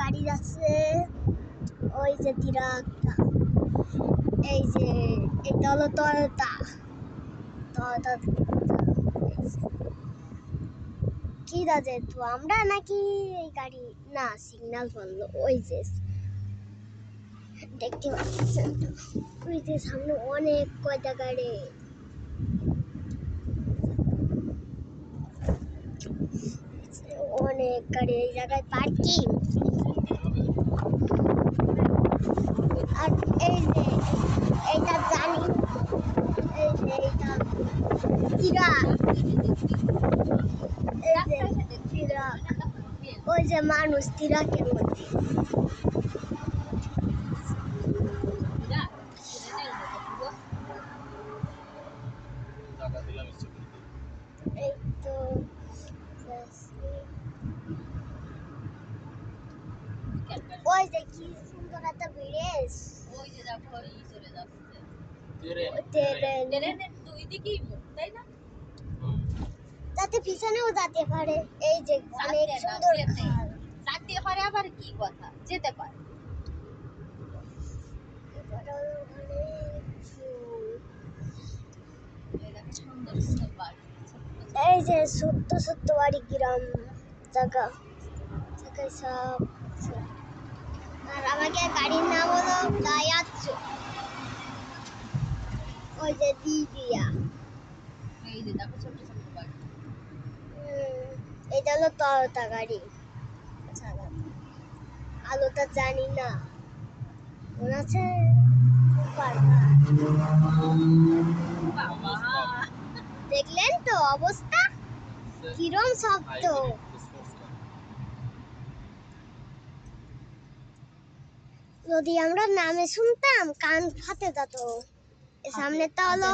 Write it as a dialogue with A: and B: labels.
A: গাড়ি যাচ্ছে ওই যে তিরাকটা এই যে এটা হলো টয়োটা টয়োটা কি দাদে তো আমরা নাকি এই গাড়ি? না সিগন্যাল বলল ওই যে, দেখতে পাচ্ছেন? ওই যে সামনে অনেক কয়টা গাড়ি। অনেক গাড়ি এই জায়গায় পার্কিং আর এই যে এইটা জানি এই যে এইটা ইরা এই যে তিরাক ওই যে মানুষ তিরাকের মধ্যে এই তো যাচ্ছি। ওই যে কি সুন্দর একটা ব্রিজ।
B: ওই যে দেখো ই চলে যাচ্ছে।
A: ট্রেন।
B: ট্রেনের দুই দিকেই মুখ তাই না?
A: যাতে পিছনেও যেতে পারে এই যে অনেক সুন্দর
B: যেতে। পারে আবার কি কথা? যেতে পারে। এই দেখো সুন্দর সুন্দর বাড়ি ছোট্ট ছোট্ট।
A: যে ছোট্ট ছোট্ট বাড়ি গ্রাম জায়গা। জায়গায় সব। আর আমাকে গাড়ির নাম হলো দায়াচ্ছু ওই যে দিদিয়া।
B: এই যে দেখো ছোট্ট ছোট্ট বাড়ি
A: এটা হলো টয়োটা গাড়ি। আলোটা জানি না। মনে আছে দেখলেন তো অবস্থা? কিরম শব্দ। যদি আমরা নামে শুনতাম কান ফাতে যেত। তো হলো